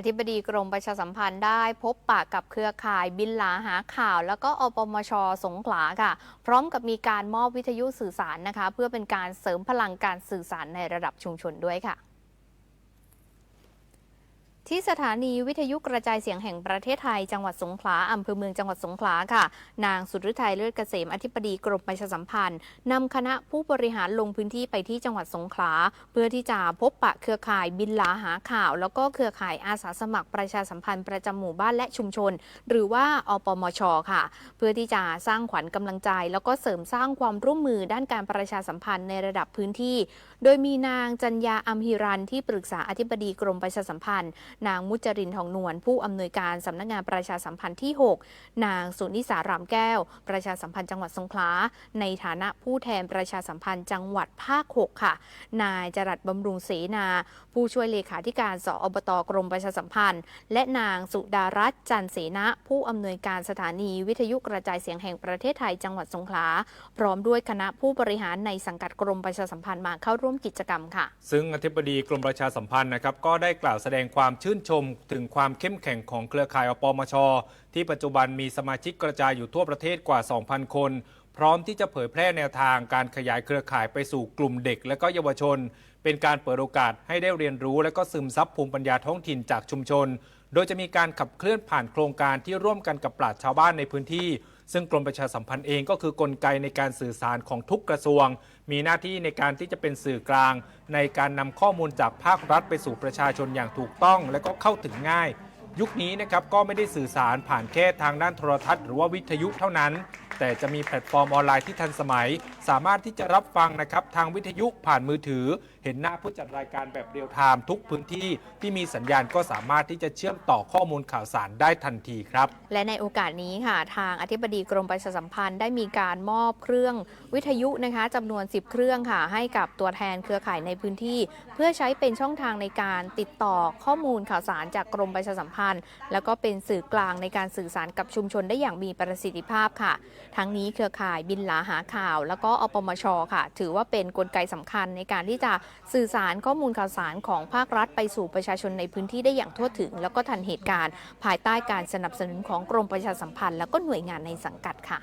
อธิบดีกรมประชาสัมพันธ์ได้พบปะกับเครือข่ายบินหลาหาข่าว แล้วก็อปมชสงขลาค่ะ พร้อมกับมีการมอบวิทยุสื่อสารนะคะ เพื่อเป็นการเสริมพลังการสื่อสารในระดับชุมชนด้วยค่ะ ที่สถานีวิทยุกระจายเสียงแห่งประเทศไทย จังหวัดสงขลาอำเภอเมืองจังหวัดสงขลาค่ะ นางสุดฤทัยเลิศเกษมอธิบดีกรมประชาสัมพันธ์นำคณะผู้บริหารลงพื้นที่ไปที่จังหวัดสงขลา เพื่อที่จะพบปะเครือข่ายบินหลาหาข่าว แล้วก็เครือข่ายอาสาสมัครประชาสัมพันธ์ประจำหมู่บ้านและชุมชน หรือว่าอปมชค่ะ เพื่อที่จะสร้างขวัญกำลังใจ แล้วก็เสริมสร้างความร่วมมือด้านการประชาสัมพันธ์ในระดับพื้นที่ โดยมีนางจัญญาอัมฮิรันที่ปรึกษาอธิบดีกรมประชาสัมพันธ์นางมุจรินทองนวลผู้อำนวยการสำนักงานประชาสัมพันธ์ที่ 6 นางสุนิสารามแก้ว ประชาสัมพันธ์จังหวัดสงขลา ในฐานะผู้แทนประชาสัมพันธ์จังหวัดภาค 6 ค่ะ นายจรัสบำรุงเสนา ผู้ช่วยเลขาธิการสอบตกรมประชาสัมพันธ์ และนางสุดารัตน์จันเสนะ ผู้อำนวยการสถานีวิทยุกระจายเสียงแห่งประเทศไทยจังหวัดสงขลา พร้อมด้วยคณะผู้บริหารในสังกัดกรมประชาสัมพันธ์มาเข้าร่วมกิจกรรมค่ะ ซึ่งอธิบดีกรมประชาสัมพันธ์นะครับก็ได้กล่าวแสดงความชื่ื่นชมถึงความเข้มแข็งของเครือข่ายอปมช ที่ปัจจุบันมีสมาชิกกระจายอยู่ทั่วประเทศกว่า 2,000 คน พร้อมที่จะเผยแพร่แนวทางการขยายเครือข่ายไปสู่กลุ่มเด็ก และก็เยาวชน เป็นการเปิดโอกาสให้ได้เรียนรู้ และก็ซึมซับภูมิปัญญาท้องถิ่นจากชุมชน โดยจะมีการขับเคลื่อนผ่านโครงการที่ร่วมกันกับปราชญ์ชาวบ้านในพื้นที่ ซึ่งกรมประชาสัมพันธ์เองก็คือกลไกในการสื่อสารของทุกกระทรวง มีหน้าที่ในการที่จะเป็นสื่อกลาง ในการนำข้อมูลจากภาครัฐไปสู่ประชาชนอย่างถูกต้อง และก็เข้าถึงง่าย ยุคนี้นะครับก็ไม่ได้สื่อสารผ่านแค่ทางด้านโทรทัศน์ หรือว่าวิทยุเท่านั้น แต่จะมีแพลตฟอร์มออนไลน์ที่ทันสมัย สามารถที่จะรับฟังนะครับทางวิทยุผ่านมือถือ เห็นหน้าผู้จัดรายการแบบเรียลไทม์ทุกพื้นที่ที่มีสัญญาณก็สามารถที่จะเชื่อมต่อข้อมูลข่าวสารได้ทันทีครับ และในโอกาสนี้ค่ะ ทางอธิบดีกรมประชาสัมพันธ์ได้มีการมอบเครื่องวิทยุนะคะจำนวน 10 เครื่องค่ะ ให้กับตัวแทนเครือข่ายในพื้นที่ เพื่อใช้เป็นช่องทางในการติดต่อข้อมูลข่าวสารจากกรมประชาสัมพันธ์ แล้วก็เป็นสื่อกลางในการสื่อสารกับชุมชนได้อย่างมีประสิทธิภาพค่ะ ทั้งนี้เครือข่ายบินหลาหาข่าว แล้วก็อปมชค่ะ ถือว่าเป็นนกลไกสำคัญในการที่จะสื่อสารข้อมูลข่าวสารของภาครัฐไปสู่ประชาชนในพื้นที่ได้อย่างทั่วถึง แล้วก็ทันเหตุการณ์ ภายใต้การสนับสนุนของกรมประชาสัมพันธ์ แล้วก็หน่วยงานในสังกัดค่ะ